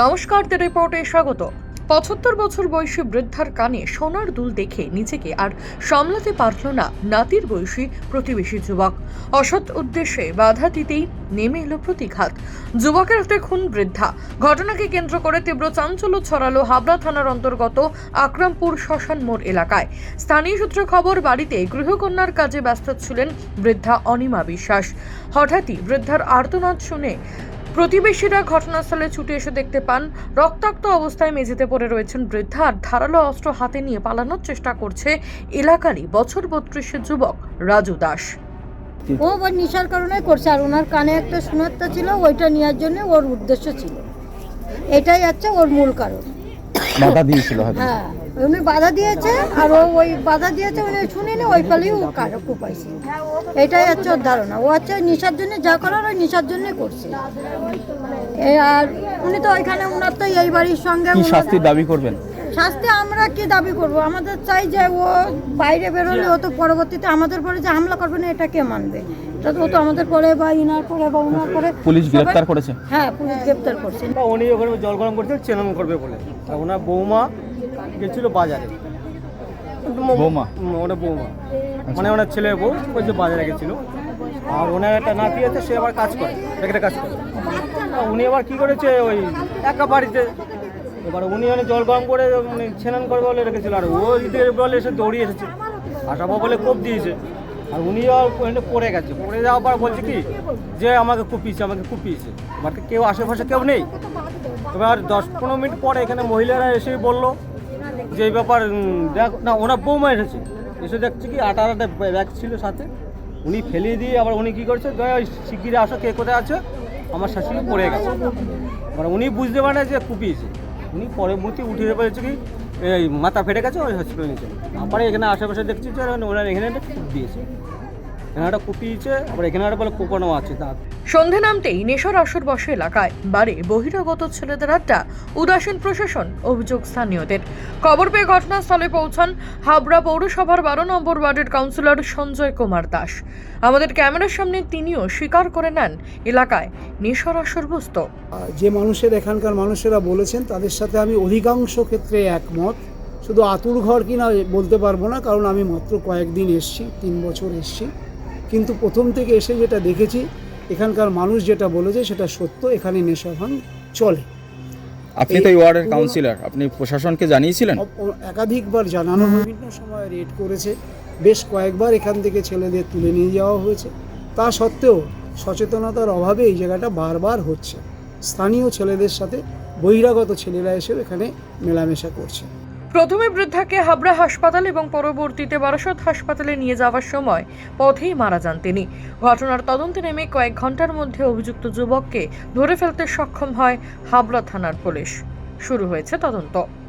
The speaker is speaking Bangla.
নমস্কার দ্য রিপোর্টে স্বাগত। পঁচাত্তর বছর বয়সী বৃদ্ধার কানে সোনার দুল দেখে নিজেকে আর সামলাতে পারল না নাতির বয়সী প্রতিবেশী যুবক। অসৎ উদ্দেশ্যে বাধা দিতেই নেমে এলো প্রতিঘাত। যুবকের হাতে খুন বৃদ্ধা। ঘটনাকে কেন্দ্র করে তীব্র চাঞ্চল্য ছড়ালো হাবড়া থানার অন্তর্গত আকরামপুর শ্মশান মোড় এলাকায়। স্থানীয় সূত্রে খবর, বাড়িতে গৃহকন্যার কাজে ব্যস্ত ছিলেন বৃদ্ধা অনিমা বিশ্বাস। হঠাৎই বৃদ্ধার আর্তনাদ শুনে প্রতিবেশীরা ঘটনাস্থলে ছুটে এসে দেখতে পান রক্তাক্ত অবস্থায় মেঝেতে পড়ে রয়েছেন বৃদ্ধা আর ধারালো অস্ত্র হাতে নিয়ে পালানোর চেষ্টা করছে এলাকারই বছর বত্রিশের যুবক রাজু দাস। ও ওই নেশার কারণে করছে আর ওনার কানে একটা শোনারটা ছিল ওইটা নেওয়ার জন্য ওর উদ্দেশ্য ছিল। এটাই হচ্ছে ওর মূল কারণ। বাধা দিয়েছিল হ্যাঁ। উনি বাধা দিয়েছে আর ও ওই বাধা দিয়েছে উনি শুনিনি ওই ও এটাই হচ্ছে ওর ধারণা। ও হচ্ছে নেশার জন্য যা করার ওই নেশার জন্য করছে। আর উনি তো ওইখানে ওনার তো এই বাড়ির সঙ্গে শাস্তির দাবি করবেন? শাস্তি আমরা কি দাবি করব? আমাদের চাই যে ও বাইরে বেরোলে ও তো পরবর্তীতে আমাদের পরে যে হামলা করবে না এটা কে মানবে? এটা তো ও তো আমাদের পরে বা ইনার পরে বা ওনার পরে পুলিশ গ্রেফতার করেছে। হ্যাঁ পুলিশ গ্রেপ্তার করছে। উনি ওখানে জল গরম করতে চেনান করবে বলে। ওনার বৌমা গেছিল বাজারে। বৌমা? ওটা বৌমা। মানে ওনার ছেলের বউ ওই যে বাজারে গেছিল। আর ওনার একটা নাতি আছে সে আবার কাজ করে একটা কাজ করে। উনি আবার কি করেছে ওই একা বাড়িতে। এবার উনি মানে জল গরম করে মানে স্নান করে বলে রেখেছিল আর ও দিকে বলে এসে দৌড়িয়ে এসেছে। আসাবো বলে কোপ দিয়েছে। আর উনি পড়ে গেছে। পড়ে যাওয়ার পর বলছে কি যে আমাকে কুপিয়েছে আমাকে কুপিয়েছে। এবার কেউ আশেপাশে কেউ নেই। এবার দশ পনেরো মিনিট পরে এখানে মহিলারা এসে বলল যে ব্যাপার দেখ, না, ওনার বৌমা এসেছে। এসে দেখছে কি, আটা আটা ব্যাগ ছিল সাথে। উনি ফেলিয়ে দিয়ে আবার উনি কী করছে, দয়া, ওই শিগগিরে আসো, কে কোথায় আছে? আমার শাশুড়ি পড়ে গেছে। মানে উনি বুঝতে পারে যে কুপিয়েছে। উনি পরে মূর্তি উঠিয়ে পেরেছে কি, এই মাথা ফেটে গেছে, ওই হসপিটালে নিয়েছে তারপরে এখানে আশেপাশে দেখছি যে ওনার এখানে দিয়েছে। এখানে একটা কুপিয়েছে আবার এখানে একটা বলে কোপানো আছে দাঁত সন্ধে নামতেই নেশার আসর বসে এলাকায়। বাড়ে বহিরাগত ছেলেদের আড্ডা উদাসীন প্রশাসন অভিযোগ স্থানীয়দের। খবর পেয়ে ঘটনাস্থলে পৌঁছান হাবড়া পৌরসভার বারো নম্বর ওয়ার্ডের কাউন্সিলর সঞ্জয় কুমার দাস। আমাদের ক্যামেরার সামনে তিনিও স্বীকার করে নেন এলাকায় নেশার আসর বস্ত। যে মানুষের এখানকার মানুষেরা বলেছেন তাদের সাথে আমি অধিকাংশ ক্ষেত্রে একমত। শুধু আতুর ঘর কিনা বলতে পারব না কারণ আমি মাত্র কয়েকদিন এসছি তিন বছর এসছি। কিন্তু প্রথম থেকে এসে যেটা দেখেছি এখানকার মানুষ যেটা বলেছে সেটা সত্য এখানে নেশাভান চলে। আপনি তো এই ওয়ার্ডের কাউন্সিলর আপনি প্রশাসনকে জানিয়েছিলেন? একাধিকবার জানানো বিভিন্ন সময় রেড করেছে। বেশ কয়েকবার এখান থেকে ছেলেদের তুলে নিয়ে যাওয়া হয়েছে। তা সত্ত্বেও সচেতনতার অভাবে এই জায়গাটা বারবার হচ্ছে। স্থানীয় ছেলেদের সাথে বহিরাগত ছেলেরা এসেও এখানে মেলামেশা করছে। প্রথমে বৃদ্ধাকে হাবড়া হাসপাতাল এবং পরবর্তীতে বারাসত হাসপাতালে নিয়ে যাওয়ার সময় পথেই মারা যান তিনি। ঘটনার তদন্তে নেমে কয়েক ঘণ্টার মধ্যে অভিযুক্ত যুবককে ধরে ফেলতে সক্ষম হয় হাবড়া থানার পুলিশ। শুরু হয়েছে তদন্ত।